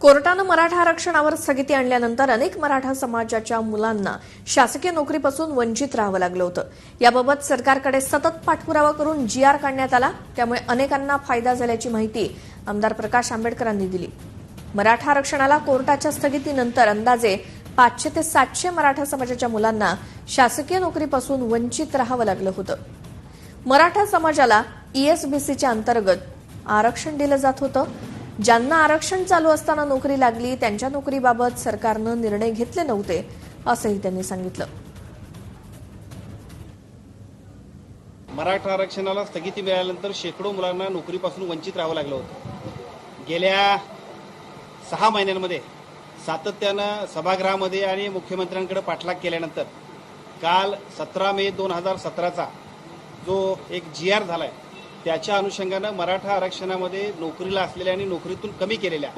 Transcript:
कोर्टानं मराठा आरक्षणावर स्थगिती आणल्यानंतर अनेक मराठा समाजाच्या मुलांना शासकीय नोकरीपासून वंचित राहावं लागलं होतं. याबाबत सरकारकडे सतत पाठपुरावा करून जी आर काढण्यात आला. त्यामुळे अनेकांना फायदा झाल्याची माहिती आमदार प्रकाश आंबेडकरांनी दिली. मराठा आरक्षणाला कोर्टाच्या स्थगितीनंतर अंदाजे पाचशे ते सातशे मराठा समाजाच्या मुलांना शासकीय नोकरीपासून वंचित राहावं लागलं होतं. मराठा समाजाला ईएसबीसीच्या अंतर्गत आरक्षण दिलं जात होतं. ज्यांना आरक्षण चालू असताना नोकरी लागली त्यांच्या नोकरीबाबत सरकारनं निर्णय घेतले नव्हते असंही त्यांनी सांगितलं. मराठा आरक्षणाला स्थगिती मिळाल्यानंतर शेकडो मुलांना नोकरीपासून वंचित राहावं लागलं होतं. गेल्या सहा महिन्यांमध्ये सातत्यानं सभागृहामध्ये आणि मुख्यमंत्र्यांकडे पाठलाग केल्यानंतर काल सतरा मे दोन हजार सतराचा जो एक जी आर झाला आहे त्याच्या अनुषंगानं मराठा आरक्षणामध्ये नोकरीला असलेल्या आणि नोकरीतून कमी केलेल्या